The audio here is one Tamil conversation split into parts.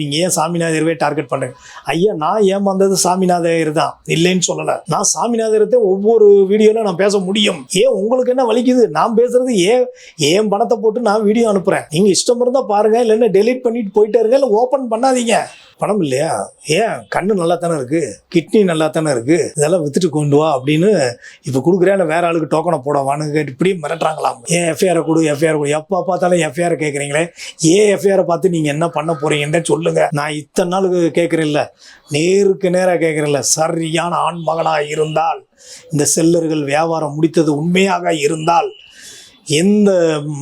நீங்கள் ஏன் சாமிநாதரவே டார்கெட் பண்ணுறீங்க ஐயா நான் ஏமாந்தது சாமிநாதர் தான் இல்லைன்னு சொல்லலை. நான் சாமிநாதரத்தை ஒவ்வொரு வீடியோவில் நான் பேச முடியும். ஏன் உங்களுக்கு என்ன வலிக்குது? நான் பேசுறது ஏன் ஏன் பணத்தை போட்டு நான் வீடியோ அனுப்புகிறேன் நீங்கள் இஷ்டம் இருந்தால் பாருங்கள் இல்லைன்னா டெலீட் பண்ணிட்டு போயிட்டே இருங்க. இல்லை ஓப்பன் பண்ணாதீங்க. பணம் இல்லையா? ஏன்? கண்ணு நல்லா தானே இருக்குது கிட்னி நல்லா தானே இருக்குது இதெல்லாம் வித்துட்டு கொண்டு வா அப்படின்னு இப்போ கொடுக்குறேன். இல்லை வேற ஆளுக்கு டோக்கனை போடவான்னு கேட்டு இப்படியும் மிரட்டுறாங்களாம். ஏன் எஃப்ஐஆரை கொடு எஃப்ஐஆர் கொடு. எப்போ பார்த்தாலும் எஃப்ஐஆர் கேட்குறீங்களே ஏன் எஃப்ஐஆரை பார்த்து நீங்கள் என்ன பண்ண போகிறீங்கன்னு சொல்லுங்க. நான் இத்தனை நாளுக்கு கேட்குறேன்ல நேருக்கு நேராக கேட்குறேன்ல சரியான ஆண் மகனாக இருந்தால் இந்த செல்லர்கள் வியாபாரம் முடித்தது உண்மையாக இருந்தால் எந்த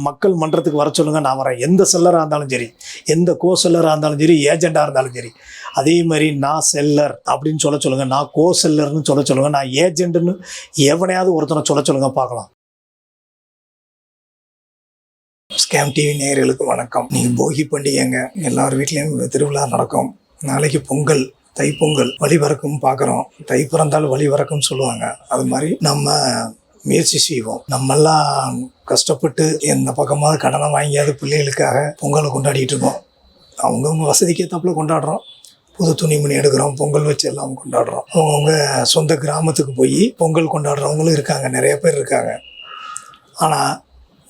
மக்கள் மன்றத்துக்கு வர சொல்லுங்க நான் வரேன். எந்த செல்லராக இருந்தாலும் சரி எந்த கோ செல்லராக இருந்தாலும் சரி ஏஜெண்டாக இருந்தாலும் சரி அதே மாதிரி நான் செல்லர் அப்படின்னு சொல்ல சொல்லுங்கள் நான் கோ செல்லர்னு சொல்ல சொல்லுங்கள் நான் ஏஜெண்ட்டுன்னு எவனையாவது ஒருத்தனை சொல்ல சொல்லுங்க பார்க்கலாம். ஸ்கேம் டிவி நேயர்களுக்கு வணக்கம். நீங்கள் போகி பண்டிகைங்க எல்லார் வீட்லேயும் திருவிழா நடக்கும். நாளைக்கு பொங்கல் தைப்பொங்கல் வழிபறக்கும் பார்க்குறோம். தை பிறந்தால் வழி சொல்லுவாங்க. அது மாதிரி நம்ம முயற்சி செய்வோம். நம்மெல்லாம் கஷ்டப்பட்டு எந்த பக்கமாவது கடனை வாங்கியாவது பிள்ளைகளுக்காக பொங்கலை கொண்டாடிட்டு இருக்கோம். அவங்கவுங்க வசதிக்கு ஏற்றாப்புல கொண்டாடுறோம். புது துணிமணி எடுக்கிறோம் பொங்கல் வச்சு எல்லாம் கொண்டாடுறோம். அவங்கவுங்க சொந்த கிராமத்துக்கு போய் பொங்கல் கொண்டாடுறவங்களும் இருக்காங்க நிறைய பேர் இருக்காங்க. ஆனால்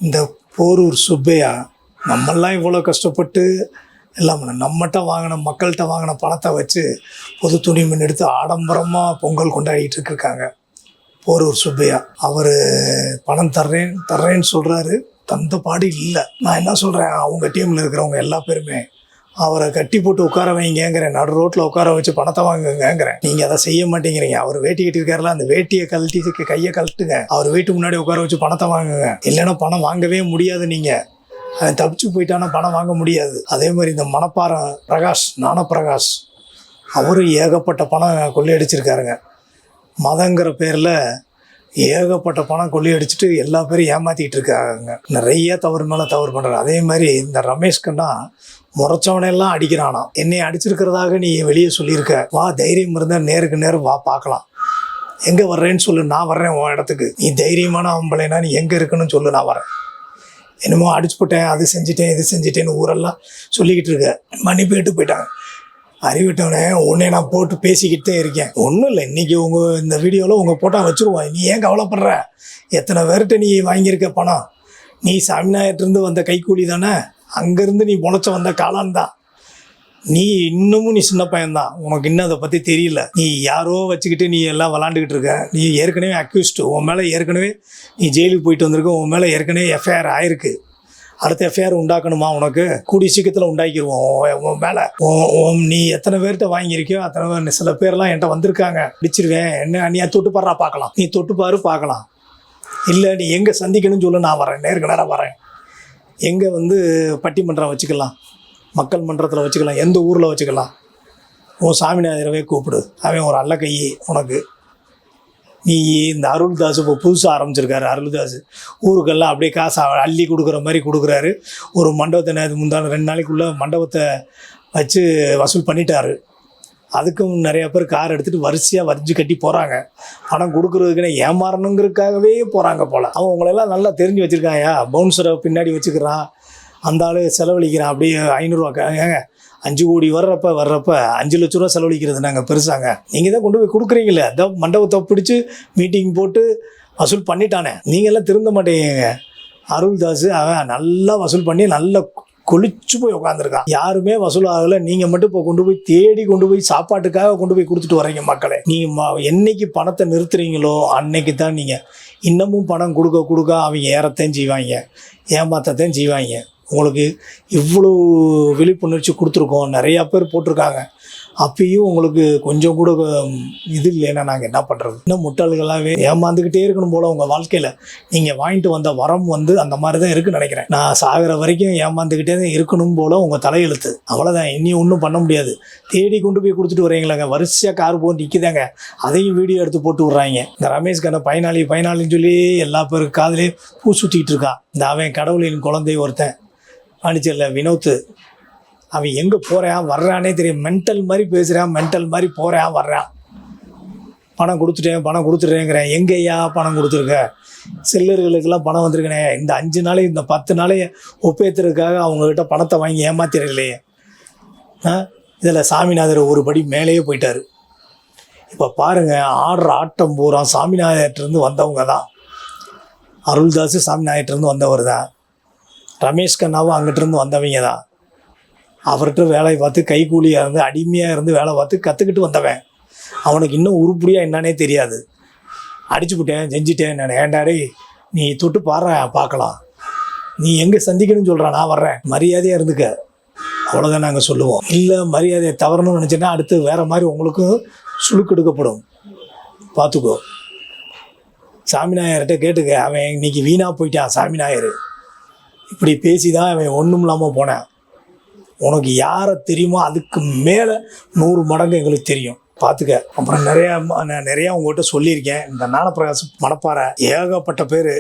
இந்த போரூர் சுப்பையா நம்மெல்லாம் இவ்வளோ கஷ்டப்பட்டு எல்லாம் நம்மகிட்ட வாங்கின மக்கள்கிட்ட வாங்கின பணத்தை வச்சு புது துணிமணி எடுத்து ஆடம்பரமாக பொங்கல் கொண்டாடிட்டு இருக்காங்க. போரூர் சுப்பையா. அவர் பணம் தர்றேன் தர்றேன்னு சொல்கிறாரு தந்த பாடு இல்லை. நான் என்ன சொல்கிறேன் அவங்க டீமில் இருக்கிறவங்க எல்லா பேருமே அவரை கட்டி போட்டு உட்கார வைங்கங்கிறேன் நடு ரோட்டில் உட்கார வச்சு பணத்தை வாங்குங்கங்கிறேன். நீங்கள் அதை செய்ய மாட்டேங்கிறீங்க. அவர் வேட்டி கட்டியிருக்காருல அந்த வேட்டியை கழட்டி கையை கழட்டுங்க. அவர் வீட்டு முன்னாடி உட்கார வச்சு பணத்தை வாங்குங்க. இல்லைன்னா பணம் வாங்கவே முடியாது நீங்கள் அவன் தப்பிச்சு போயிட்டானா பணம் வாங்க முடியாது. அதே மாதிரி இந்த மணப்பாறை பிரகாஷ் ஞானப்பிரகாஷ் அவரும் ஏகப்பட்ட பணம் கொள்ளையடிச்சிருக்காருங்க. மதங்கிற பேரில் ஏகப்பட்ட பணம் கொள்ளையடிச்சிட்டு எல்லா பேரும் ஏமாத்திட்டு இருக்காங்க. நிறைய தவறு மேலே தவறு பண்ணுறாரு அதே மாதிரி இந்த ரமேஷ்கண்ணா முறைச்சவனையெல்லாம் அடிக்கிறானாம். என்னை அடிச்சிருக்கிறதாக நீ வெளியே சொல்லியிருக்க. வா தைரியம் இருந்தால் நேருக்கு நேரம் வா பார்க்கலாம். எங்கே வர்றேன்னு சொல்லு நான் வர்றேன் உன் இடத்துக்கு. நீ தைரியமான ஆம்பளைனா நீ எங்கே இருக்குன்னு சொல்லு நான் வரேன் என்னமோ அடிச்சு போட்டேன் அது செஞ்சுட்டேன் இது செஞ்சுட்டேன்னு ஊரெல்லாம் சொல்லிக்கிட்டு இருக்க. மன்னிப்பு கேட்டு போயிட்டாங்க. அறிவிட்டவனே உன்னை நான் போட்டு பேசிக்கிட்டே இருக்கேன். ஒன்றும் இல்லை இன்றைக்கி உங்கள் இந்த வீடியோவில் உங்கள் போட்டால் வச்சுருவோம் நீ ஏன் கவலைப்படுற? எத்தனை பேர்கிட்ட நீ வாங்கியிருக்க பணம்? நீ சாமிநாயத்திலேருந்து வந்த கைக்கூலி தானே? அங்கேருந்து நீ முளைச்ச வந்த காளான் தான். நீ இன்னமும் நீ சின்ன பையன்தான். உனக்கு இன்னும் அதை பற்றி தெரியல. நீ யாரோ வச்சுக்கிட்டு நீ எல்லாம் விளாண்டுக்கிட்டு இருக்க. நீ ஏற்கனவே அக்யூஸ்டு உன் மேலே ஏற்கனவே நீ ஜெயிலுக்கு போயிட்டு வந்திருக்க. உன் மேலே ஏற்கனவே எஃப்ஐஆர் ஆயிருக்கு. அடுத்த எஃப்ஐஆர் உண்டாக்கணுமா உனக்கு? கூடிய சீக்கிரத்தில் உண்டாக்கிடுவோம் உன் மேலே. நீ எத்தனை பேர்கிட்ட வாங்கியிருக்கியோ அத்தனை பேர் சில பேர்லாம் என்கிட்ட வந்திருக்காங்க. பிடிச்சிருவேன் என்ன நீ தொட்டு பாடுறா பார்க்கலாம். நீ தொட்டு பாரு பார்க்கலாம். இல்லை நீ எங்கே சந்திக்கணும்னு சொல்லு நான் வரேன் நேருக்கு நேராக வரேன் எங்கே வந்து பட்டிமன்றம் வச்சுக்கலாம். மக்கள் மன்றத்தில் வச்சுக்கலாம். எந்த ஊரில் வச்சுக்கலாம். உன் சாமிநாதரவே கூப்பிடு. அவன் ஒரு அல்ல கையே உனக்கு. நீ இந்த அருள்தாஸ் இப்போ புதுசாக ஆரம்பிச்சிருக்காரு அருள்தாஸ் ஊருக்கெல்லாம் அப்படியே காசு அள்ளி கொடுக்குற மாதிரி கொடுக்குறாரு. ஒரு மண்டபத்தை நேற்று முந்தான ரெண்டு நாளைக்குள்ளே மண்டபத்தை வச்சு வசூல் பண்ணிட்டாரு. அதுக்கும் நிறையா பேர் கார் எடுத்துகிட்டு வரிசையாக வரிஞ்சு கட்டி போகிறாங்க பணம் கொடுக்குறதுக்குன்னு ஏமாறணுங்கிறதுக்காகவே போகிறாங்க போல். அவன் உங்களெல்லாம் நல்லா தெரிஞ்சு வச்சுருக்காயா பவுன்சரை பின்னாடி வச்சுக்கிறான். அந்த ஆள் செலவழிக்கிறான் அப்படியே ஐநூறுரூவா ஏங்க அஞ்சு கோடி வர்றப்ப வர்றப்ப அஞ்சு லட்ச ரூபா செலவழிக்கிறது நாங்கள் பெருசாங்க. நீங்கள் தான் கொண்டு போய் கொடுக்குறீங்களே அதான் மண்டபத்தை பிடிச்சி மீட்டிங் போட்டு வசூல் பண்ணிட்டானே. நீங்கள்லாம் திருந்த மாட்டேங்க அருள்தாஸ் அவன் நல்லா வசூல் பண்ணி நல்லா கொளிச்சு போய் உட்காந்துருக்கான் யாருமே வசூல் ஆகலை. நீங்கள் மட்டும் இப்போ கொண்டு போய் தேடி கொண்டு போய் சாப்பாட்டுக்காக கொண்டு போய் கொடுத்துட்டு வரீங்க மக்களை. நீங்கள் ம என்னைக்கு பணத்தை நிறுத்துறீங்களோ அன்னைக்கு தான் நீங்கள் இன்னமும் பணம் கொடுக்க கொடுக்க அவங்க ஏறத்தையும் செய்வாங்க. ஏமாத்தத்தையும் செய்வாங்க. உங்களுக்கு இவ்வளோ விழிப்புணர்ச்சி கொடுத்துருக்கோம். நிறையா பேர் போட்டிருக்காங்க. அப்பயும் உங்களுக்கு கொஞ்சம் கூட இது இல்லைன்னா நாங்கள் என்ன பண்ணுறது இன்னும் முட்டாள்களாகவே ஏமாந்துக்கிட்டே இருக்கணும் போல் உங்கள் வாழ்க்கையில். நீங்கள் வாங்கிட்டு வந்த வரம் வந்து அந்த மாதிரி தான் இருக்குன்னு நினைக்கிறேன். நான் சாகிற வரைக்கும் ஏமாந்துக்கிட்டே தான் இருக்கணும் போல் உங்கள் தலையெழுத்து. அவ்வளோதான் இனியும் ஒன்றும் பண்ண முடியாது. தேடி கொண்டு போய் கொடுத்துட்டு வரீங்களாங்க வரிசையாக கார் போட்டு நிற்கிதாங்க அதையும் வீடியோ எடுத்து போட்டு விட்றாங்க. இந்த ரமேஷ் பயனாளி பயனாளின்னு சொல்லி எல்லா பேருக்கு காதலே பூ சுற்றிக்கிட்டு இருக்கான் இந்த அவன் கடவுளின் குழந்தை ஒருத்தன். பாண்டிச்சேரியில் வினோத்து அவன் எங்கே போகிறான் வர்றானே தெரியும். மென்டல் மாதிரி பேசுகிறான் மென்டல் மாதிரி போகிறான் வர்றான். பணம் கொடுத்துட்டேன் பணம் கொடுத்துட்டேங்கிறேன். எங்கேயா பணம் கொடுத்துருக்க? செல்லர்களுக்கெல்லாம் பணம் வந்திருக்கனே. இந்த அஞ்சு நாளை இந்த பத்து நாளையும் ஒப்பேத்துறதுக்காக அவங்கக்கிட்ட பணத்தை வாங்கி ஏமாத்திரலையே இதில் சாமிநாதர் ஒரு படி மேலேயே போயிட்டார். இப்போ பாருங்கள் ஆடுற ஆட்டம் பூரா சாமிநாதர்கிட்டருந்து வந்தவங்க தான் அருள்தாஸ் சாமிநாதர்கிட்டருந்து வந்தவர் தான் ரமேஷ் கண்ணாவும் அங்கிட்டிருந்து வந்தவங்க தான். அவர்கிட்ட வேலையை பார்த்து கைக்கூலியாக இருந்து அடிமையாக இருந்து வேலை பார்த்து கற்றுக்கிட்டு வந்தவன். அவனுக்கு இன்னும் உருப்படியாக என்னன்னே தெரியாது. அடிச்சு விட்டேன் செஞ்சிட்டேன் நான் ஏண்டாடே நீ தொட்டு பாடுற பார்க்கலாம். நீ எங்கே சந்திக்கணும்னு சொல்கிற நான் வர்றேன். மரியாதையாக இருந்துக்க. அவ்வளோதான் நாங்கள் சொல்லுவோம். இல்லை மரியாதையை தவறணும்னு நினச்சேன்னா அடுத்து வேறு மாதிரி உங்களுக்கும் சுழுக்கெடுக்கப்படும் பார்த்துக்கோ. சாமிநாயர்கிட்ட கேட்டுக்க. அவன் இன்னைக்கு வீணாக போயிட்டான் சாமிநாயர். இப்படி பேசி தான் அவன் ஒன்றும் இல்லாமல் போனேன். உனக்கு யாரை தெரியுமோ அதுக்கு மேலே நூறு மடங்கு எங்களுக்கு தெரியும். பார்த்துக்க அப்புறம் நிறையா நான் நிறையா உங்கள்கிட்ட சொல்லியிருக்கேன். இந்த ஞானப்பிரகாசம் மணப்பாறை ஏகப்பட்ட பேர்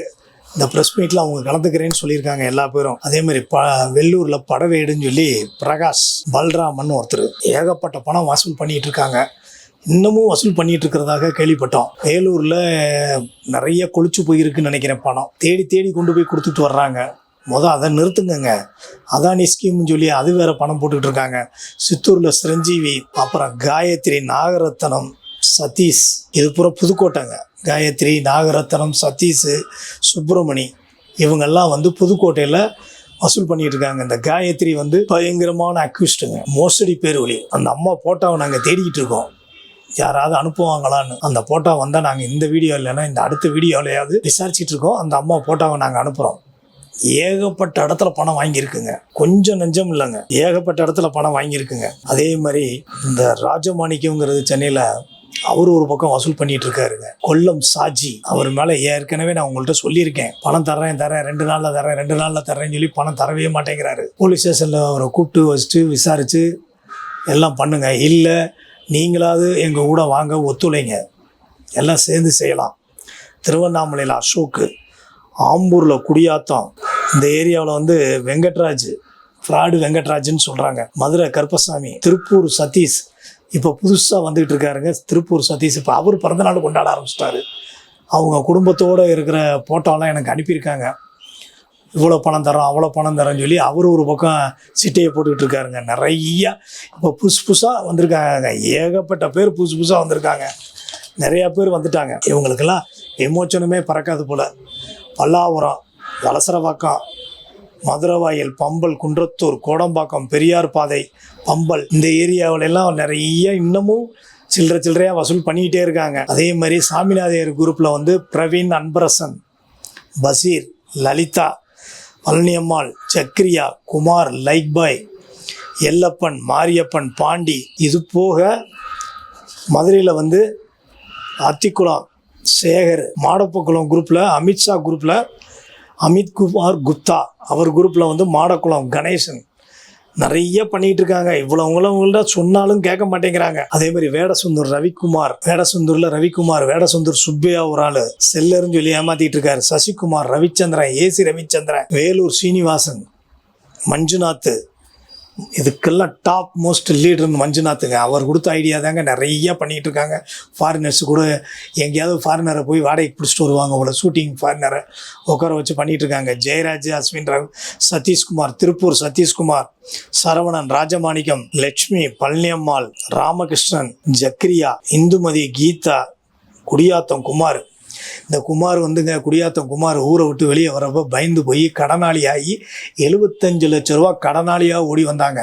இந்த ப்ரெஸ் மீட்டில் அவங்க கலந்துக்கிறேன்னு சொல்லியிருக்காங்க எல்லா பேரும். அதே மாதிரி ப வெள்ளூரில் படவேடுன்னு சொல்லி பிரகாஷ் பல்ராமன் ஒருத்தர் ஏகப்பட்ட பணம் வசூல் பண்ணிகிட்டு இருக்காங்க இன்னமும் வசூல் பண்ணிட்டு இருக்கிறதாக கேள்விப்பட்டோம். வேலூரில் நிறைய கொளிச்சு போயிருக்குன்னு நினைக்கிறேன் பணம். தேடி தேடி கொண்டு போய் கொடுத்துட்டு வர்றாங்க. மொதல் அதை நிறுத்துங்கங்க. அதானி ஸ்கீம்னு சொல்லி அது வேற பணம் போட்டுக்கிட்டு இருக்காங்க சித்தூரில் சிரஞ்சீவி அப்புறம் காயத்ரி நாகரத்னம் சதீஷ். இது பூரா புதுக்கோட்டைங்க. காயத்ரி நாகரத்னம் சதீஷ் சுப்பிரமணி. இவங்கெல்லாம் வந்து புதுக்கோட்டையில் வசூல் பண்ணிட்டு இருக்காங்க இந்த காயத்ரி வந்து பயங்கரமான அக்யூஸ்டுங்க மோசடி பேர் வழி அந்த அம்மா போட்டாவை நாங்கள் தேடிக்கிட்டு இருக்கோம். யாராவது அனுப்புவாங்களான்னு. அந்த போட்டோ வந்தால் நாங்கள் இந்த வீடியோ இல்லைன்னா இந்த அடுத்த வீடியோலையாவது விசாரிச்சுட்டு இருக்கோம். அந்த அம்மா போட்டோவை நாங்கள் அனுப்புகிறோம் ஏகப்பட்ட இடத்துல பணம் வாங்கியிருக்குங்க. கொஞ்சம் நெஞ்சம் இல்லைங்க. ஏகப்பட்ட இடத்துல பணம் வாங்கியிருக்குங்க. அதே மாதிரி இந்த ராஜமாணிக்கங்கிறது சென்னையில் அவர் ஒரு பக்கம் வசூல் பண்ணிட்டு இருக்காருங்க. கொல்லம் சாஜி அவர் மேலே ஏற்கனவே நான் உங்கள்கிட்ட சொல்லியிருக்கேன். பணம் தரேன் தரேன் ரெண்டு நாளில் தரேன் ரெண்டு நாளில் தரேன்னு சொல்லி பணம் தரவே மாட்டேங்கிறாரு. போலீஸ் ஸ்டேஷனில் அவரை கூப்பிட்டு வச்சுட்டு விசாரித்து எல்லாம் பண்ணுங்க. இல்லை நீங்களாவது எங்கள் கூட வாங்க ஒத்துழைங்க. எல்லாம் சேர்ந்து செய்யலாம். திருவண்ணாமலையில் அசோக்கு ஆம்பூரில் குடியாத்தம். இந்த ஏரியாவில் வந்து வெங்கட்ராஜ் ஃப்ராடு வெங்கட்ராஜ்னு சொல்கிறாங்க மதுரை கருப்பசாமி திருப்பூர் சதீஷ். இப்போ புதுசாக வந்துக்கிட்டு இருக்காருங்க திருப்பூர் சதீஷ். இப்போ அவர் பிறந்தநாள் கொண்டாட ஆரம்பிச்சிட்டாரு. அவங்க குடும்பத்தோடு இருக்கிற போட்டோலாம் எனக்கு அனுப்பியிருக்காங்க. இவ்வளோ பணம் தரோம் அவ்வளோ பணம் தரோம்னு சொல்லி அவர் ஒரு பக்கம் சிட்டையை போட்டுக்கிட்டு இருக்காருங்க. நிறையா இப்போ புதுசு புதுசாக வந்திருக்காங்க. ஏகப்பட்ட பேர் புதுசு புதுசாக வந்திருக்காங்க. நிறையா பேர் வந்துட்டாங்க. இவங்களுக்கெல்லாம் எமோஷனுமே பறக்காது போல். பல்லாவரம் வலசரவாக்கம் மதுரவாயல் பம்பல் குன்றத்தூர் கோடம்பாக்கம் பெரியார் பாதை பம்பல். இந்த ஏரியாவிலெல்லாம் நிறைய இன்னமும் சில்லற சில்லறையாக வசூல் பண்ணிக்கிட்டே இருக்காங்க. அதே மாதிரி சாமிநாதையர் குரூப்பில் வந்து பிரவீன் அன்பரசன் பசீர் லலிதா பழனியம்மாள் சக்ரியா குமார் லைக் பாய் எல்லப்பன் மாரியப்பன் பாண்டி. இது போக மதுரையில் வந்து அத்திக்குளம் சேகர் மாடப்பக்குளம் குரூப்பில் அமித்ஷா குரூப்பில் அமித் குமார் குப்தா. அவர் குரூப்பில் வந்து மாடக்குளம் கணேசன். நிறைய பண்ணிட்டு இருக்காங்க. இவ்வளவுங்கள சொன்னாலும் கேட்க மாட்டேங்கிறாங்க. அதே மாதிரி வேடசுந்தர் ரவிக்குமார் வேடசுந்தூர்ல ரவிக்குமார் வேடசுந்தர் சுப்பையா ஒரு ஆளு. செல்லர்னு சொல்லி ஏமாத்திட்டு இருக்காரு. சசிகுமார் ரவிச்சந்திரன் ஏசி ரவிச்சந்திரன் வேலூர் சீனிவாசன் மஞ்சுநாத் இதுக்கெல்லாம் டாப் மோஸ்ட் லீடர்னு மஞ்சுநாத்துங்க. அவர் கொடுத்த ஐடியா தாங்க நிறையா பண்ணிகிட்டு இருக்காங்க. ஃபாரினர்ஸ் கூட எங்கேயாவது ஃபாரினரை போய் வாடகைக்கு பிடிச்சிட்டு வருவாங்க அவ்வளோ ஷூட்டிங் ஃபாரினரை உட்கார வச்சு பண்ணிகிட்டு இருக்காங்க. ஜெயராஜ் அஸ்வின் ராவ் சதீஷ்குமார் திருப்பூர் சதீஷ்குமார் சரவணன் ராஜமாணிக்கம் லட்சுமி பழனியம்மாள் ராமகிருஷ்ணன் ஜக்ரியா இந்துமதி கீதா குடியாத்தம் குமார் இந்த குமார் வந்துங்க குடியாத்தம் குமார் ஊரை விட்டு வெளியே வரப்போ பயந்து போய் கடனாளி ஆகி எழுபத்தஞ்சு லட்ச ரூபா கடனாளியாக ஓடி வந்தாங்க.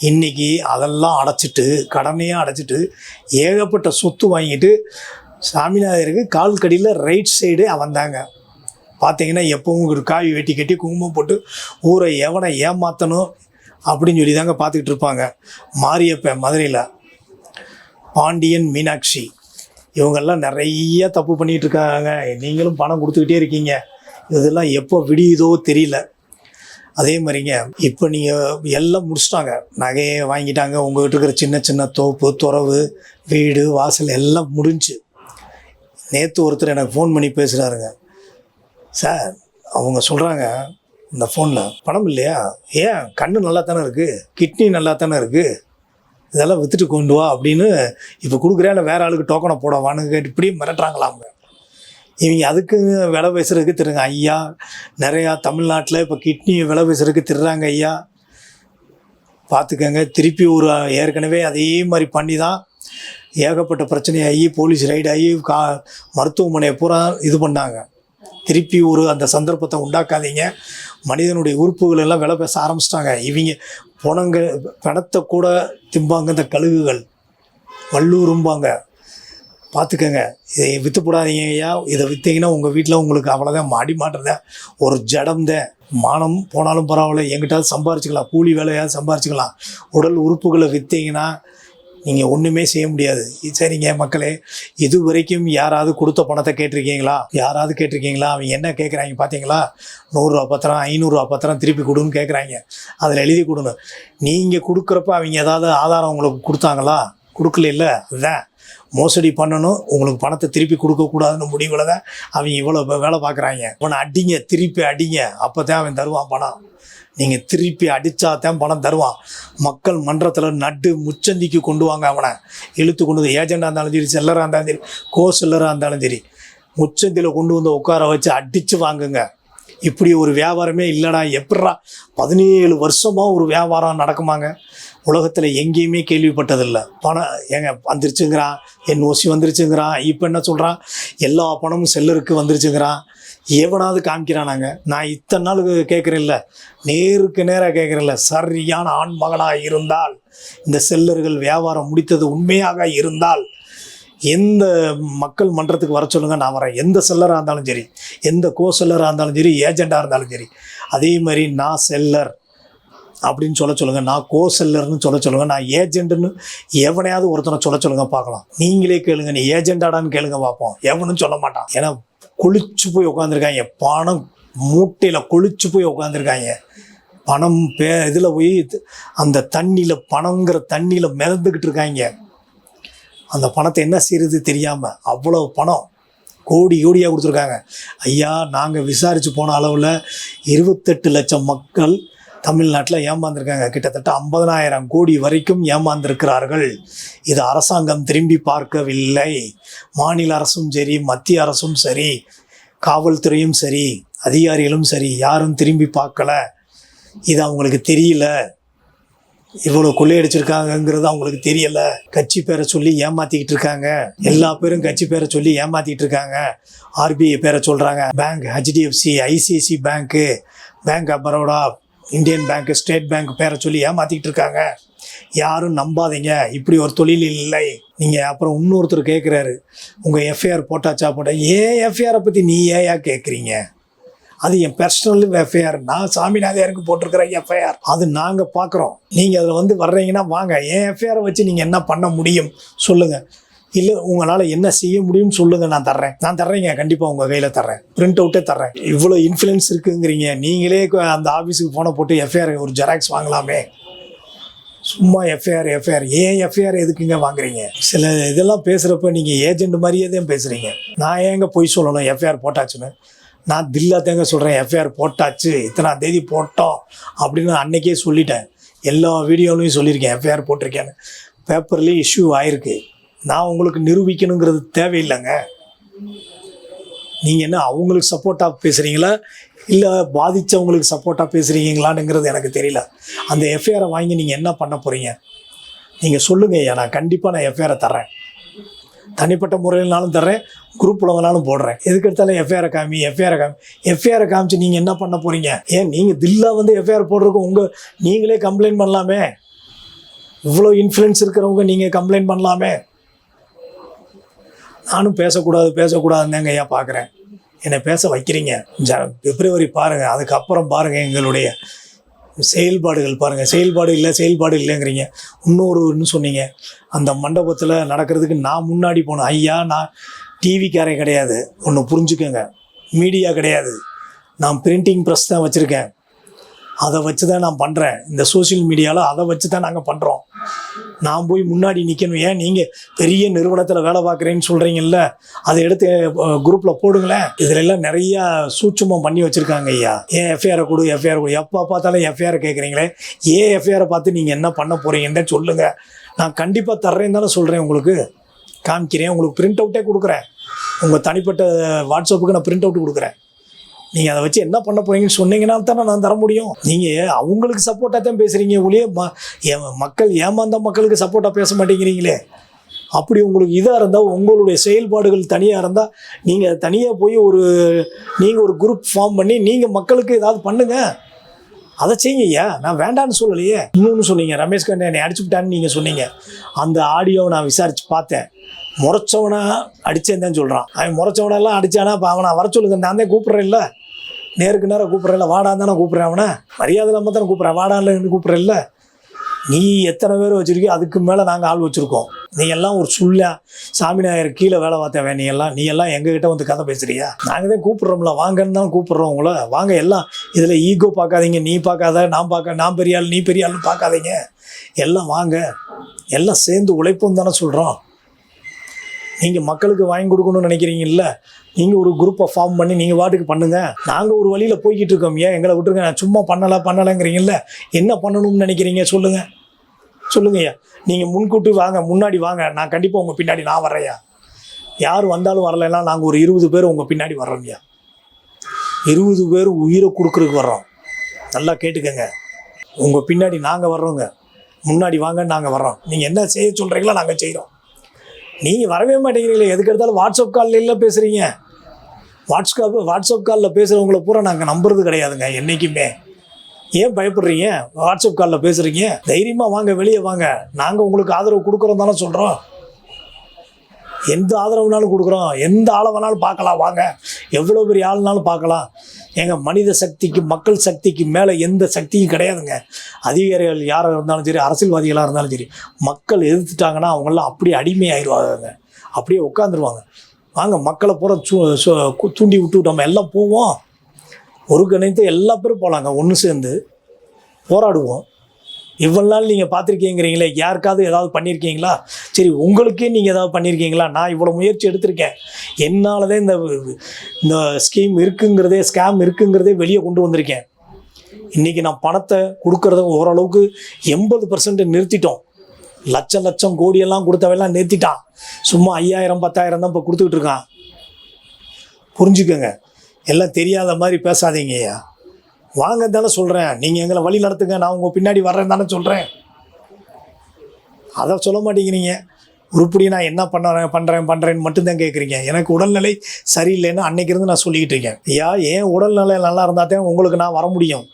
இன்னைக்கு அதெல்லாம் அடைச்சிட்டு கடனையும் அடைச்சிட்டு ஏகப்பட்ட சொத்து வாங்கிட்டு சாமிநாதருக்கு கால் கடியில் ரைட் சைடு வந்தாங்க. பார்த்தீங்கன்னா எப்பவும் ஒரு காவி வெட்டி கட்டி குங்குமம் போட்டு ஊரை எவனை ஏமாற்றணும் அப்படின்னு சொல்லி தாங்க பார்த்துக்கிட்டு இருப்பாங்க. மாரியப்பன் மதுரையில். பாண்டியன் மீனாட்சி. இவங்கெல்லாம் நிறைய தப்பு பண்ணிகிட்டு இருக்காங்க நீங்களும் பணம் கொடுத்துக்கிட்டே இருக்கீங்க. இதெல்லாம் எப்போ விடியுதோ தெரியல. அதே மாதிரிங்க இப்போ நீங்கள் எல்லாம் முடிச்சிட்டாங்க. நகையை வாங்கிட்டாங்க. உங்கள்கிட்ட இருக்கிற சின்ன சின்ன தோப்பு துறவு வீடு வாசல் எல்லாம் முடிஞ்சு. நேற்று ஒருத்தர் எனக்கு ஃபோன் பண்ணி பேசுகிறாருங்க சார் அவங்க சொல்கிறாங்க இந்த ஃபோனில் பணம் இல்லையா? ஏன்? கண்ணு நல்லா தானே இருக்குது கிட்னி நல்லா தானே இருக்குது இதெல்லாம் வித்துட்டு கொண்டு வா அப்படின்னு இப்போ கொடுக்குறேன் இல்லை வேற ஆளுக்கு டோக்கனை போடவான்னு கேட்டு இப்படி மிரட்டுறாங்களாம். இவங்க அதுக்கு விலை பேசுறதுக்கு திருங்க ஐயா. நிறையா தமிழ்நாட்டில் இப்போ கிட்னி விலை பேசுறதுக்கு திருறாங்க ஐயா. பார்த்துக்கங்க திருப்பி ஒரு ஏற்கனவே அதே மாதிரி பண்ணி தான் ஏகப்பட்ட பிரச்சனையாகி போலீஸ் ரைடு ஆகி கா மருத்துவமனையை பூரா இது பண்ணாங்க. திருப்பி ஒரு அந்த சந்தர்ப்பத்தை உண்டாக்காதீங்க. மனிதனுடைய உறுப்புகள் எல்லாம் விலை பேச ஆரம்பிச்சிட்டாங்க. இவங்க பணங்க பணத்தை கூட திம்பாங்க இந்த கழுகுகள். வல்லூரும்பாங்க பார்த்துக்கங்க இதை விற்று போடாதீங்க ஐயா. இதை விற்றீங்கன்னா உங்கள் வீட்டில் உங்களுக்கு அவ்வளோதான் மாடி மாட்டுறத ஒரு ஜடம் தான் மானம் போனாலும் பரவாயில்ல. எங்கிட்டாவது சம்பாரிச்சுக்கலாம். கூலி வேலையாவது சம்பாரிச்சுக்கலாம். உடல் உறுப்புகளை விற்றீங்கன்னா நீங்கள் ஒன்றுமே செய்ய முடியாது. சரிங்க மக்களே. இது வரைக்கும் யாராவது கொடுத்த பணத்தை கேட்டிருக்கீங்களா? யாராவது கேட்டிருக்கீங்களா? அவங்க என்ன கேட்குறாங்க பார்த்தீங்களா நூறுரூவா பத்திரம் ஐநூறுரூவா பத்திரம் திருப்பி கொடுன்னு கேட்குறாங்க அதில் எழுதி கொடுங்க. நீங்கள் கொடுக்குறப்ப அவங்க ஏதாவது ஆதாரம் உங்களுக்கு கொடுத்தாங்களா? கொடுக்கல இல்லை அதுதான் மோசடி பண்ணணும். உங்களுக்கு பணத்தை திருப்பி கொடுக்கக்கூடாதுன்னு முடிவில் தான் அவங்க இவ்வளோ வேலை பார்க்குறாங்க. அவனை அடிங்க திருப்பி அடிங்க. அப்போ தான் அவன் தருவான் பணம். நீங்கள் திருப்பி அடித்தா தான் பணம் தருவான். மக்கள் மன்றத்தில் நட்டு முச்சந்திக்கு கொண்டு வாங்க அவனை. இழுத்து கொண்டு வந்து ஏஜெண்டாக இருந்தாலும் சரி செல்லராக இருந்தாலும் சரி கோ செல்லராக இருந்தாலும் சரி முச்சந்தியில் கொண்டு வந்து உட்கார வச்சு அடித்து வாங்குங்க. இப்படி ஒரு வியாபாரமே இல்லைடா எப்படா பதினேழு வருஷமாக ஒரு வியாபாரம் நடக்குமாங்க. உலகத்தில் எங்கேயுமே கேள்விப்பட்டதில்லை. பணம் ஏங்க வந்துருச்சுங்கிறான். என் ஓசி வந்துருச்சுங்கிறான். இப்போ என்ன சொல்கிறான் எல்லா பணமும் செல்லருக்கு வந்துருச்சுங்கிறான். எவனாவது காமிக்கிறானாங்க? நான் இத்தனை நாள் கேட்குறேன்ல. நேருக்கு நேராக கேட்குறேன்ல. சரியான ஆண் மகனாக இருந்தால் இந்த செல்லர்கள் வியாபாரம் முடித்தது உண்மையாக இருந்தால் எந்த மக்கள் மன்றத்துக்கு வர சொல்லுங்க நான் வரேன். எந்த செல்லராக இருந்தாலும் சரி எந்த கோ செல்லராக இருந்தாலும் சரி ஏஜெண்டாக இருந்தாலும் சரி அதே மாதிரி நான் செல்லர் அப்படின்னு சொல்ல சொல்லுங்கள் நான் கோ செல்லர்னு சொல்ல சொல்லுங்கள் நான் ஏஜென்ட்டுன்னு எவனையாவது ஒருத்தனை சொல்ல சொல்லுங்கள் பார்க்கலாம். நீங்களே கேளுங்க நீ ஏஜெண்டாடான்னு கேளுங்க பார்ப்போம். எவனும் சொல்ல மாட்டான். ஏன்னா குளிச்சு போய் உட்காந்துருக்காங்க பணம் மூட்டையில் குளிச்சு போய் உட்காந்துருக்காங்க பணம் பே இதில் போய் அந்த தண்ணியில் பணங்கிற தண்ணியில் மிதந்துக்கிட்டு இருக்காங்க. அந்த பணத்தை என்ன செய்யறது தெரியாமல் அவ்வளோ பணம் கோடி கோடியாக கொடுத்துருக்காங்க. ஐயா நாங்கள் விசாரித்து போன அளவில் இருபத்தெட்டு லட்சம் மக்கள் தமிழ்நாட்டில் ஏமாந்துருக்காங்க. கிட்டத்தட்ட ஐம்பதனாயிரம் கோடி வரைக்கும் ஏமாந்திருக்கிறார்கள். இது அரசாங்கம் திரும்பி பார்க்கவில்லை. மாநில அரசும் சரி மத்திய அரசும் சரி காவல்துறையும் சரி அதிகாரிகளும் சரி யாரும் திரும்பி பார்க்கல. இது அவங்களுக்கு தெரியல. இவ்வளோ கொள்ளையடிச்சிருக்காங்கங்கிறது அவங்களுக்கு தெரியல. கட்சி பேரை சொல்லி ஏமாத்திக்கிட்டு இருக்காங்க. எல்லா பேரும் கட்சி பேரை சொல்லி ஏமாத்திக்கிட்டு இருக்காங்க. ஆர்பிஐ பேரை சொல்கிறாங்க பேங்க் ஹெச்டிஎஃப்சி ஐசிஐசி பேங்க்கு பேங்க் ஆஃப் பரோடா இந்தியன் பேங்க்கு ஸ்டேட் பேங்க் பேரை சொல்லி ஏமாற்றிக்கிட்டு இருக்காங்க. யாரும் நம்பாதீங்க. இப்படி ஒரு தொழில் இல்லை. நீங்கள் அப்புறம் இன்னொருத்தர் கேட்குறாரு உங்கள் எஃப்ஐஆர் போட்டாச்சா போட்டா ஏன் எஃப்ஐஆரை பற்றி நீ ஏயா கேட்குறீங்க அது என் பர்சனல் எஃப்ஐஆர் நான் சாமிநாதையாருக்கு போட்டிருக்கிற எஃப்ஐஆர் அது நாங்கள் பார்க்குறோம் நீங்கள் அதில் வந்து வர்றீங்கன்னா வாங்க. என் எஃப்ஐஆரை வச்சு நீங்கள் என்ன பண்ண முடியும்? சொல்லுங்கள் இல்லை உங்களால் என்ன செய்ய முடியும்னு சொல்லுங்கள் நான் தர்றேன். நான் தர்றேங்க கண்டிப்பாக உங்கள் கையில் தர்றேன். பிரிண்ட் அவுட்டே தர்றேன். இவ்வளோ இன்ஃப்ளூயன்ஸ் இருக்குங்கிறீங்க. நீங்களே அந்த ஆஃபீஸுக்கு ஃபோனை போட்டு எஃப்ஐஆர் ஒரு ஜெராக்ஸ் வாங்கலாமே. சும்மா எஃப்ஐஆர் எஃப்ஐஆர் ஏன் எஃப்ஐஆர் எதுக்குங்க வாங்குறீங்க? சில இதெல்லாம் பேசுகிறப்ப நீங்கள் ஏஜென்ட் மாதிரியே தான் பேசுகிறீங்க நான் ஏங்க பொய் சொல்லணும்? எஃப்ஐஆர் போட்டாச்சுன்னு. நான் தில்லா தேங்க சொல்கிறேன் எஃப்ஐஆர் போட்டாச்சு. இத்தனாம் தேதி போட்டோம் அப்படின்னு அன்னைக்கே சொல்லிட்டேன். எல்லா வீடியோலையும் சொல்லியிருக்கேன் எஃப்ஐஆர் போட்டிருக்கேன்னு. பேப்பர்லேயும் இஷ்யூ ஆயிருக்கு. நான் உங்களுக்கு நிரூபிக்கணுங்கிறது தேவையில்லைங்க. நீங்கள் என்ன அவங்களுக்கு சப்போர்ட்டாக பேசுகிறீங்களா இல்லை பாதித்தவங்களுக்கு சப்போர்ட்டாக பேசுகிறீங்களானுங்கிறது எனக்கு தெரியல. அந்த எஃப்ஐஆரை வாங்கி நீங்கள் என்ன பண்ண போகிறீங்க நீங்கள் சொல்லுங்கள் ஐயா நான் கண்டிப்பாக நான் எஃப்ஐஆரை தர்றேன். தனிப்பட்ட முறையில்னாலும் தர்றேன் குரூப்பில் வேணாலும் போடுறேன். எதுக்கு எடுத்தாலும் எஃப்ஐஆரை காமி எஃப்ஐஆரை காமி. எஃப்ஐஆரை காமிச்சு நீங்கள் என்ன பண்ண போகிறீங்க ஏன் நீங்கள் தில்லா வந்து எஃப்ஐஆர் போடுறதுக்கு உங்கள் நீங்களே கம்ப்ளைண்ட் பண்ணலாமே. இவ்வளோ இன்ஃப்ளூயன்ஸ் இருக்கிறவங்க நீங்கள் கம்ப்ளைண்ட் பண்ணலாமே. நானும் பேசக்கூடாது பேசக்கூடாதுன்னு ஐயா பார்க்குறேன்? என்னை பேச வைக்கிறீங்க. ஜ பிப்ரவரி பாருங்கள் அதுக்கப்புறம் பாருங்கள் எங்களுடைய செயல்பாடுகள் பாருங்கள் செயல்பாடு இல்லை செயல்பாடு இல்லைங்கிறீங்க. இன்னொருன்னு சொன்னீங்க. அந்த மண்டபத்தில் நடக்கிறதுக்கு நான் முன்னாடி போனேன். ஐயா நான் டிவிக்காரே கிடையாது. ஒன்று புரிஞ்சுக்கோங்க. மீடியா கிடையாது. நான் பிரிண்டிங் ப்ரெஸ் தான் வச்சுருக்கேன். அதை வச்சு தான் நான் பண்ணுறேன் இந்த சோஷியல் மீடியாவில் அதை வச்சு தான் நாங்கள் பண்ணுறோம் நான் போய் முன்னாடி நிற்கணும் ஏன்? நீங்கள் பெரிய நிறுவனத்தில் வேலை பார்க்குறேன்னு சொல்கிறீங்கல்ல அதை எடுத்து குரூப்பில் போடுங்களேன். இதில் எல்லாம் நிறையா சூட்சமம் பண்ணி வச்சுருக்காங்க ஐயா. ஏன் எஃப்ஐஆரை கொடு எஃப்ஐஆர் கொடு. எப்போ பார்த்தாலும் எஃப்ஐஆர் கேட்குறீங்களே ஏன் எஃப்ஐஆரை பார்த்து நீங்கள் என்ன பண்ண போகிறீங்கன்னு சொல்லுங்கள் நான் கண்டிப்பாக தர்றேன்னு தானே சொல்கிறேன் உங்களுக்கு. காமிக்கிறேன். உங்களுக்கு பிரிண்ட் அவுட்டே கொடுக்குறேன். உங்கள் தனிப்பட்ட வாட்ஸ்அப்புக்கு நான் பிரிண்ட் அவுட் கொடுக்குறேன். நீங்கள் அதை வச்சு என்ன பண்ண போறீங்கன்னு சொன்னீங்கன்னா தானே நான் தர முடியும். நீங்கள் அவங்களுக்கு சப்போர்ட்டாக தான் பேசுகிறீங்க ஒளியே ம மக்கள் ஏமாந்த மக்களுக்கு சப்போர்ட்டாக பேச மாட்டேங்கிறீங்களே. அப்படி உங்களுக்கு இதாக இருந்தால் உங்களுடைய செயல்பாடுகள் தனியாக இருந்தால் நீங்கள் தனியாக போய் ஒரு நீங்கள் ஒரு குரூப் ஃபார்ம் பண்ணி நீங்கள் மக்களுக்கு ஏதாவது பண்ணுங்கள் அதை செய்யுங்க ஐயா நான் வேண்டான்னு சொல்லலையே. இன்னொன்று சொன்னீங்க ரமேஷ் கண்ணன் என்னை அடிச்சு விட்டான்னு நீங்கள் சொன்னீங்க. அந்த ஆடியோவை நான் விசாரித்து பார்த்தேன். முறைச்சவனா அடிச்சேன் தான் சொல்கிறான் அவன் முறைச்சவனெல்லாம் அடித்தானா இப்போ அவனை வர சொல்லுங்க. நான் தான் கூப்பிட்றேன் இல்லை நேருக்கு நேரம் கூப்பிட்றேன்ல. வாடா தானே கூப்பிட்றேன் அவனை. மரியாதை இல்லாமல் தானே கூப்பிட்றேன். வாடான்னு கூப்பிட்றேன்ல. நீ எத்தனை பேர் வச்சுருக்கியோ அதுக்கு மேலே நாங்கள் ஆள் வச்சுருக்கோம். நீ எல்லாம் ஒரு சுள்ள சாமி நாயர் கீழே வேலை பார்த்தவன் நீ எல்லாம் நீ எல்லாம் எங்ககிட்ட வந்து கதை பேசுறியா? நாங்கள் தான் கூப்பிட்றோம்ல வாங்கன்னு தான் கூப்பிட்றோம் உங்களை. வாங்க எல்லாம். இதில் ஈகோ பார்க்காதீங்க நீ பார்க்காத நான் பார்க்க நான் பெரிய ஆள் நீ பெரிய ஆள்னு பார்க்காதீங்க. எல்லாம் வாங்க. எல்லாம் சேர்ந்து உழைப்பும் தானே சொல்கிறோம் நீங்கள் மக்களுக்கு வாங்கி கொடுக்கணும்னு நினைக்கிறீங்கல்ல? நீங்கள் ஒரு குரூப்பை ஃபார்ம் பண்ணி நீங்கள் வாட்டுக்கு பண்ணுங்கள் நாங்கள் ஒரு வழியில் போய்கிட்டு இருக்கோம். ஏன் எங்களை விட்டுருங்க? நான் சும்மா பண்ணலை பண்ணலைங்கிறீங்கல்ல? என்ன பண்ணணும்னு நினைக்கிறீங்க? சொல்லுங்கள் சொல்லுங்கய்யா. நீங்கள் முன்கூட்டி வாங்க முன்னாடி வாங்க. நான் கண்டிப்பாக உங்கள் பின்னாடி நான் வர்றேயா யார் வந்தாலும் வரலைன்னா நாங்கள் ஒரு இருபது பேர் உங்கள் பின்னாடி வர்றோம்யா. இருபது பேர் உயிரை கொடுக்குறதுக்கு வர்றோம். நல்லா கேட்டுக்கங்க. உங்கள் பின்னாடி நாங்கள் வர்றோங்க. முன்னாடி வாங்க நாங்கள் வர்றோம். நீங்கள் என்ன செய்ய சொல்கிறீங்களோ நாங்கள் செய்கிறோம் நீங்கள் வரவே மாட்டேங்கிறீங்களே. எதுக்கு எடுத்தாலும் வாட்ஸ்அப் காலில் இல்லை பேசுகிறீங்க வாட்ஸ்அப் வாட்ஸ்அப் காலில் பேசுகிறவங்கள பூரா நாங்கள் நம்புறது கிடையாதுங்க என்றைக்குமே ஏன் பயப்படுறீங்க? வாட்ஸ்அப் காலில் பேசுகிறீங்க தைரியமாக வாங்க வெளியே வாங்க. நாங்கள் உங்களுக்கு ஆதரவு கொடுக்குறோம் தானே சொல்கிறோம் எந்த ஆதரவுனாலும் கொடுக்குறோம். எந்த ஆளை வேணாலும் பார்க்கலாம். வாங்க. எவ்வளோ பெரிய ஆளுனாலும் பார்க்கலாம். ஏங்க மனித சக்திக்கு மக்கள் சக்திக்கு மேலே எந்த சக்தியும் கிடையாதுங்க. அதிகாரிகள் யாராக இருந்தாலும் சரி அரசியல்வாதிகளாக இருந்தாலும் சரி மக்கள் எதிர்த்துட்டாங்கன்னா அவங்களாம் அப்படியே அடிமையாயிருவாங்க அப்படியே உட்காந்துருவாங்க வாங்க மக்களை பூரா சூ தூண்டி விட்டு நம்ம எல்லாம் போவோம். ஒரு கணித்து எல்லா பேரும் போகலாங்க ஒன்று சேர்ந்து போராடுவோம். இவ்வளோ நாள் நீங்கள் பார்த்துருக்கீங்கிறீங்களே யாருக்காவது ஏதாவது பண்ணியிருக்கீங்களா சரி உங்களுக்கே நீங்கள் ஏதாவது பண்ணியிருக்கீங்களா நான் இவ்வளோ முயற்சி எடுத்திருக்கேன். என்னால் தான் இந்த இந்த ஸ்கீம் இருக்குங்கிறதே ஸ்கேம் இருக்குங்கிறதே வெளியே கொண்டு வந்திருக்கேன். இன்றைக்கி நான் பணத்தை கொடுக்கறத ஓரளவுக்கு எண்பது பர்சன்ட் நிறுத்திட்டோம். லட்சம் லட்சம் கோடியெல்லாம் கொடுத்தவெல்லாம் நிறுத்திட்டான். சும்மா ஐயாயிரம் பத்தாயிரம் தான் இப்போ கொடுத்துக்கிட்டு இருக்கான். புரிஞ்சுக்கோங்க. எல்லாம் தெரியாத மாதிரி பேசாதீங்கய்யா. வாங்க தானே சொல்கிறேன் நீங்கள் எங்களை வழி நடத்துங்க. நான் உங்கள் பின்னாடி வர்றேன் தானே சொல்கிறேன் அதை சொல்ல மாட்டேங்கிறீங்க. உருப்படி நான் என்ன பண்ணுறேன் பண்ணுறேன் பண்ணுறேன்னு மட்டும்தான் கேட்குறீங்க எனக்கு உடல்நிலை சரியில்லைன்னு அன்னைக்கு இருந்து நான் சொல்லிக்கிட்டு இருக்கேன். ஐயா ஏன் உடல்நிலை நல்லா இருந்தால் தான் உங்களுக்கு நான் வர முடியும்?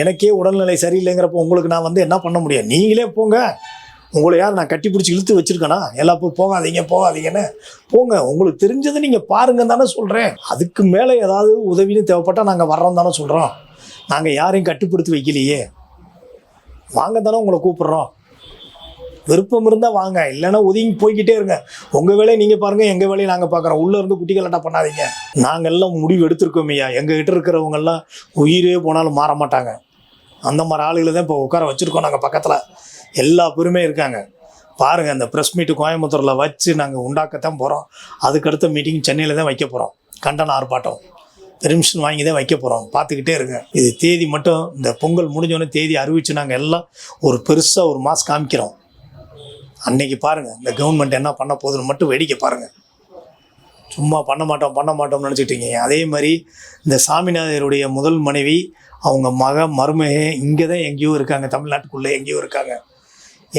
எனக்கே உடல்நிலை சரியில்லைங்கிறப்போ உங்களுக்கு நான் வந்து என்ன பண்ண முடியும்? நீங்களே போங்க. உங்களை யார் நான் கட்டி பிடிச்சி இழுத்து வச்சிருக்கேனா? எல்லா போய் போகாதீங்க போகாதீங்கன்னு. போங்க உங்களுக்கு தெரிஞ்சதை நீங்கள் பாருங்க தானே சொல்கிறேன் அதுக்கு மேலே ஏதாவது உதவின்னு தேவைப்பட்டால் நாங்கள் வர்றோம் தானே சொல்கிறோம் நாங்கள் யாரையும் கட்டுப்படுத்தி வைக்கலையே. வாங்க தானே உங்களை கூப்பிட்றோம். விருப்பம் இருந்தால் வாங்க இல்லைன்னா ஒதுங்கி போய்கிட்டே இருங்க. உங்கள் வேலையை நீங்கள் பாருங்கள் எங்கள் வேலையை நாங்கள் பார்க்குறோம் உள்ளே இருந்து குட்டி கலாட்டா பண்ணாதீங்க. நாங்கள் எல்லாம் முடிவு எடுத்திருக்கோம் ஐயா. எங்கள் கிட்ட இருக்கிறவங்கெல்லாம் உயிரே போனாலும் மாற மாட்டாங்க. அந்த மாதிரி ஆளுகளை தான் இப்போ உட்கார வச்சுருக்கோம் நாங்கள் பக்கத்தில். எல்லா பேருமே இருக்காங்க. பாருங்கள் அந்த ப்ரெஸ் மீட்டு கோயம்புத்தூரில் வச்சு நாங்கள் உண்டாக்கத்தான் போகிறோம் அதுக்கடுத்த மீட்டிங் சென்னையில் தான் வைக்க போகிறோம் கண்டன ஆர்ப்பாட்டம். பெர்மிஷன் வாங்கி தான் வைக்க போகிறோம் பார்த்துக்கிட்டே இருங்க. இது தேதி மட்டும் இந்த பொங்கல் முடிஞ்சோடனே தேதி அறிவித்து நாங்கள் எல்லாம் ஒரு பெருசாக ஒரு மாஸ் காமிக்கிறோம். அன்னைக்கு பாருங்கள் இந்த கவர்மெண்ட் என்ன பண்ண போகுதுன்னு மட்டும் வேடிக்கை பாருங்கள் சும்மா பண்ண மாட்டோம் பண்ண மாட்டோம்னு நினச்சிட்டீங்க அதே மாதிரி இந்த சாமிநாதருடைய முதல் மனைவி அவங்க மக மருமக இங்கே தான் எங்கேயோ இருக்காங்க தமிழ்நாட்டுக்குள்ளே எங்கேயோ இருக்காங்க.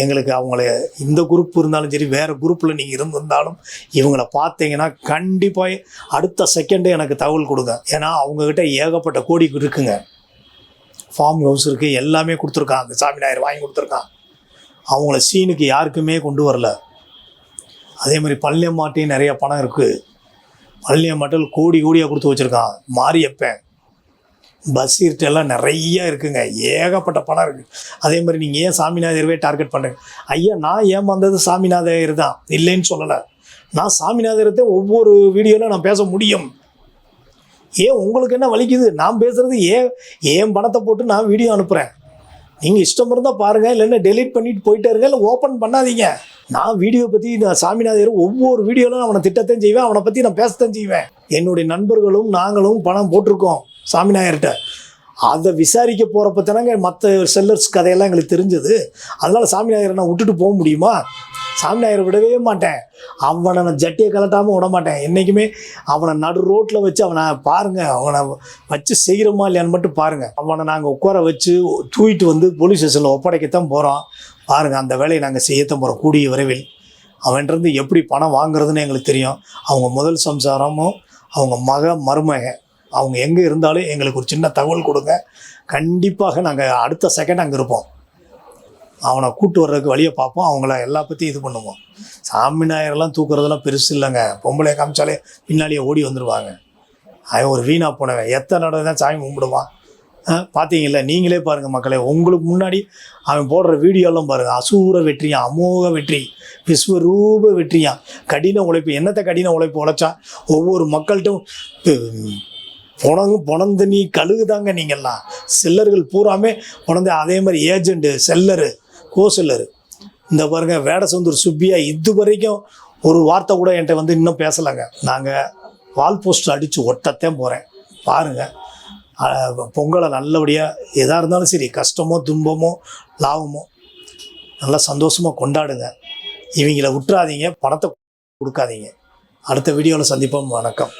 எங்களுக்கு அவங்கள இந்த குரூப் இருந்தாலும் சரி வேறு குரூப்பில் நீங்கள் இருந்திருந்தாலும் இவங்களை பார்த்தீங்கன்னா கண்டிப்பாக அடுத்த செகண்டே எனக்கு தகவல் கொடுங்க. ஏன்னா அவங்கக்கிட்ட ஏகப்பட்ட கோடி இருக்குங்க. ஃபார்ம் ஹவுஸ் இருக்குது எல்லாமே கொடுத்துருக்கான் சாமி சாமிநாயர் வாங்கி கொடுத்துருக்கான் அவங்கள சீனுக்கு யாருக்குமே கொண்டு வரல. அதே மாதிரி பழனியம்மாட்டையும் நிறைய பணம் இருக்குது பழனியம்மாட்டில் கோடி கோடியாக கொடுத்து வச்சுருக்கான் மாரியப்பன். பஸ்ஸீர்ட்ட எல்லாம் நிறைய இருக்குங்க. ஏகப்பட்ட பணம் இருக்குது அதே மாதிரி நீங்கள் ஏன் சாமிநாதர்வே டார்கெட் பண்ணுறீங்க ஐயா நான் ஏமாந்தது சாமிநாதர் தான்? இல்லைன்னு சொல்லலை. நான் சாமிநாதரத்தை ஒவ்வொரு வீடியோவில் நான் பேச முடியும். ஏன் உங்களுக்கு என்ன வலிக்குது? நான் பேசுகிறது ஏன் ஏன் பணத்தை போட்டு நான் வீடியோ அனுப்புகிறேன் நீங்கள் இஷ்டம் இருந்தால் பாருங்கள் இல்லைன்னா டெலீட் பண்ணிட்டு போயிட்டே இருங்க. இல்லை ஓப்பன் பண்ணாதீங்க. நான் வீடியோ பற்றி நான் சாமிநாதர் ஒவ்வொரு வீடியோவிலும் அவனை திட்டத்தையும் செய்வேன். அவனை பற்றி நான் பேசத்தான் செய்வேன். என்னுடைய நண்பர்களும் நாங்களும் பணம் போட்டிருக்கோம். சாமிநாயர்கிட்ட. அதை விசாரிக்க போகிறப்ப தானங்க மற்ற செல்லர்ஸ் கதையெல்லாம் எங்களுக்கு தெரிஞ்சது. அதனால் சாமிநாயரை நான் விட்டுட்டு போக முடியுமா? சாமிநாயரை விடவே மாட்டேன். அவனை நான் ஜட்டியை கலட்டாமல் விட மாட்டேன். என்றைக்குமே அவனை நடு ரோட்டில் வச்சு அவனை பாருங்கள் அவனை வச்சு செய்கிறோமா இல்லையான்னு மட்டும் பாருங்கள் அவனை நாங்கள் உட்கார வச்சு தூக்கிட்டு வந்து போலீஸ் ஸ்டேஷனில் ஒப்படைக்கத்தான் போகிறோம் பாருங்கள் அந்த வேலையை நாங்கள் செய்யத்தான் போகிறோம் கூடிய விரைவில். அவன்கிட்டருந்து எப்படி பணம் வாங்குறதுன்னு எங்களுக்கு தெரியும். அவங்க முதல் சம்சாரமும் அவங்க மக மருமக. அவங்க எங்கே இருந்தாலும் எங்களுக்கு ஒரு சின்ன தகவல் கொடுங்க. கண்டிப்பாக நாங்கள் அடுத்த செகண்ட் அங்கே இருப்போம். அவனை கூட்டு வர்றதுக்கு வழியை பார்ப்போம். அவங்கள எல்லா பற்றியும் இது பண்ணுவோம். சாமி நாயரெல்லாம் தூக்குறதெல்லாம் பெருசு இல்லைங்க. பொம்பளை காமிச்சாலே பின்னாடியே ஓடி வந்துடுவாங்க அவன் ஒரு வீணாக போனவன். எத்தனை நடை தான் சாமி கும்பிடுவான்? ஆ, பார்த்தீங்கல்ல நீங்களே பாருங்கள் மக்களே. உங்களுக்கு முன்னாடி அவன் போடுற வீடியோலாம் பாருங்கள் அசூர வெற்றியான் அமோக வெற்றி விஸ்வரூப வெற்றியான். கடின உழைப்பு. என்னத்தை கடின உழைப்பு உழைச்சா ஒவ்வொரு மக்கள்கிட்டும் புணங்கு புணந்து நீ கழுகுதாங்க நீங்கள்லாம் செல்லர்கள் பூராமே புணந்து அதே மாதிரி ஏஜெண்ட்டு செல்லரு கோ செல்லரு இந்த பாருங்க வேடசந்தூர் சுப்பியா இது வரைக்கும் ஒரு வார்த்தை கூட என்கிட்ட வந்து இன்னும் பேசலைங்க. நாங்கள் வால் போஸ்டர் அடித்து ஒட்டத்தான் போகிறேன் பாருங்கள் பொங்கலை நல்லபடியாக எதாக இருந்தாலும் சரி கஷ்டமோ துன்பமோ லாபமோ நல்லா சந்தோஷமாக கொண்டாடுங்க. இவங்கள விட்டுறாதீங்க பணத்தை கொடுக்காதீங்க. அடுத்த வீடியோவில் சந்திப்போம். வணக்கம்.